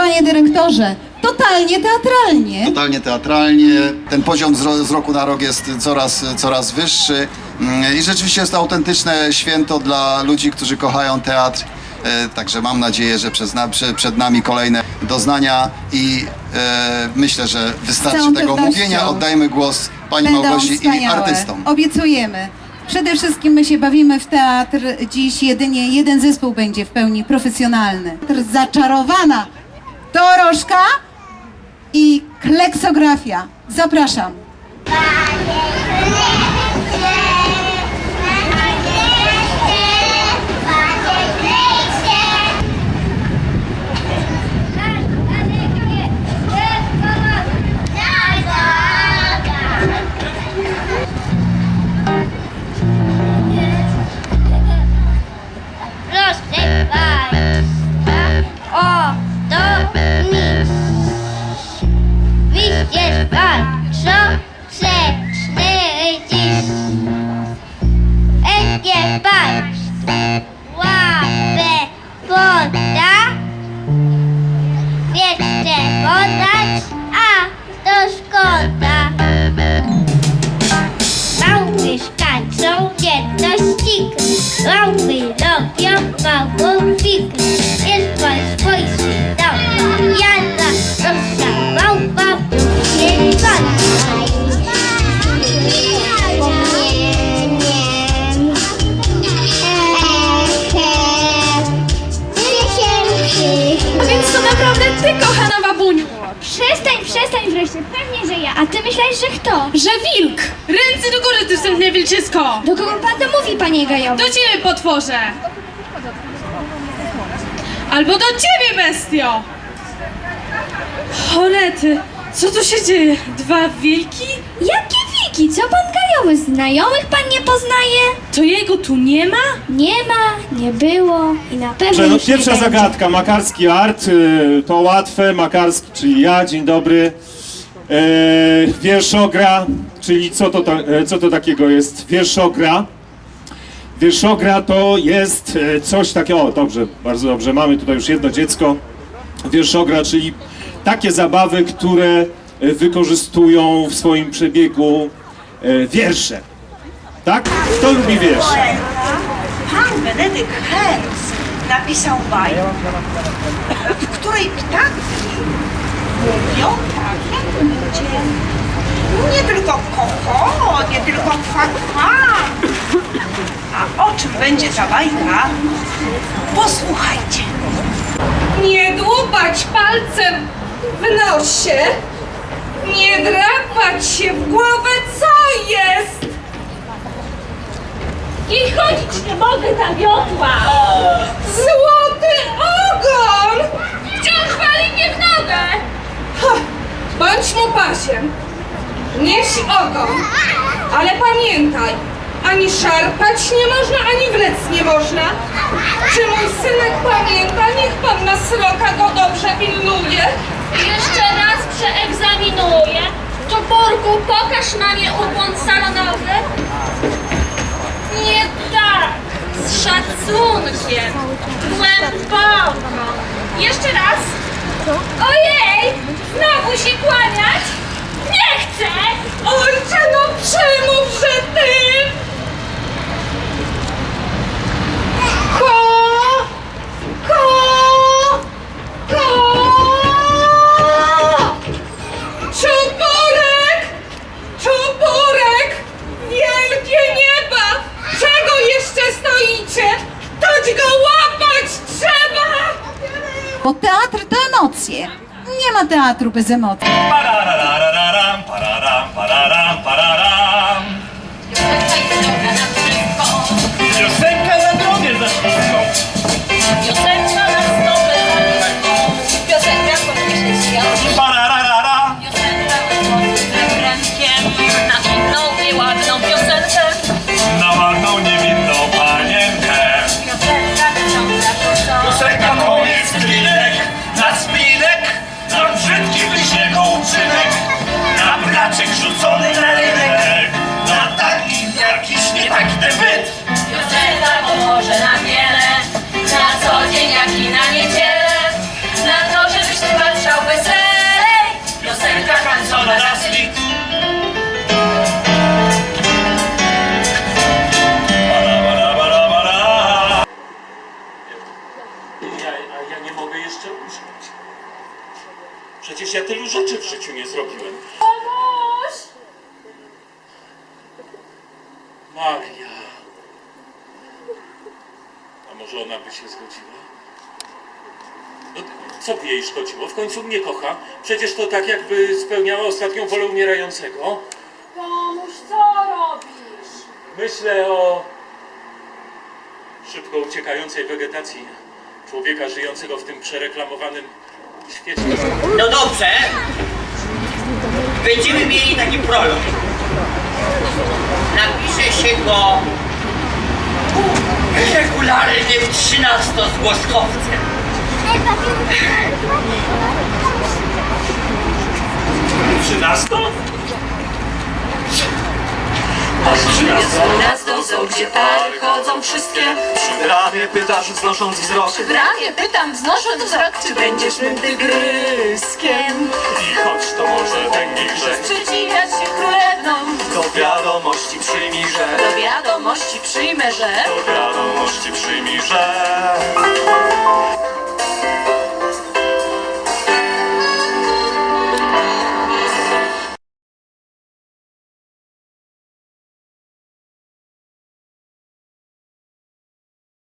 Panie dyrektorze, totalnie teatralnie. Totalnie teatralnie. Ten poziom z, z roku na rok jest coraz, coraz wyższy. Mm, I rzeczywiście jest to autentyczne święto dla ludzi, którzy kochają teatr. E, Także mam nadzieję, że przed nami kolejne doznania i e, myślę, że wystarczy tego mówienia. Oddajmy głos pani Będą Małgosi i wspaniałe. artystom. Obiecujemy. Przede wszystkim my się bawimy w teatr. Dziś jedynie jeden zespół będzie w pełni profesjonalny. Zaczarowana Dorożka i Kleksografia. Zapraszam. Łapę poda, wiecie podać, a to szkoda. Małpy skaczą, jedno ścigry, małpy robią małą figrę. Jest pan spojrzy do Jana, Pewnie, że ja. A ty myślałeś, że kto? Że wilk! Ręce do góry, ty wstępnie wilczysko! Do kogo pan to mówi, panie Gajowy? Do ciebie, potworze! Albo do ciebie, bestio! Cholety, co tu się dzieje? Dwa wilki? Jakie wiki? Co pan gajowy? Znajomych pan nie poznaje? To jego tu nie ma? Nie ma, nie było i na pewno Dobrze, no już nie pierwsza będzie. zagadka, Makarski Art, y, to łatwe, Makarski, czyli ja, dzień dobry. E, wierszogra, czyli co to, ta, e, co to takiego jest? Wierszogra. Wierszogra to jest e, coś takiego, o dobrze, bardzo dobrze, mamy tutaj już jedno dziecko. Wierszogra, czyli takie zabawy, które wykorzystują w swoim przebiegu e, wiersze. Tak? Kto lubi wiersze? Pan Benedykt Herz napisał bajkę, w której ptaki mówią tak jak ludzie. Nie tylko koko, nie tylko kwa, kwa. A o czym będzie ta bajka? Posłuchajcie. Nie dłubać palcem w nosie, nie drapać się w głowę, co jest? I chodzić nie mogę ta miotła! Złoty ogon! Wciąż wali mnie w nogę! Ha, bądź mu pasiem, nieś ogon, ale pamiętaj, ani szarpać nie można, ani wlec nie można. Czy mój synek pamięta? Niech pan na sroka go dobrze pokaż na nie ukłon salonowy. Nie tak, z szacunkiem, głęboko. Jeszcze raz. Ojej, znowu się kłaniać? Nie chcę! Ojcze, no przemów, że ty! Teatru bez emocji. Na placzek rzucony na rynek. Na taki jakiś nie taki ten byt. Piosenka pomoże na wiele. Na co dzień jak i na niedzielę. Na to, żebyś ty patrzał weselej. Piosenka końcowa na świt Ja, ja nie mogę jeszcze użyć. Przecież ja tylu rzeczy w życiu nie zrobiłem. Pomóż! Magia. A może ona by się zgodziła? No, co by jej szkodziło? W końcu mnie kocha. Przecież to tak jakby spełniała ostatnią wolę umierającego. Pomóż, co robisz? Myślę o szybko uciekającej wegetacji człowieka żyjącego w tym przereklamowanym no dobrze. Będziemy mieli taki prolog. Napisze się go regularnym trzynastozgłoskowcem. Trzynasto? Miasto są, gdzie pary chodzą wszystkie Przy bramie pytasz, wznosząc wzrok. W ramię pytam, wznosząc wzrok. Czy będziesz mym tygryskiem? I choć to może węgiel grzech, Sprzeciwiać się królewną do wiadomości przyjmij, że Do wiadomości przyjmę, że do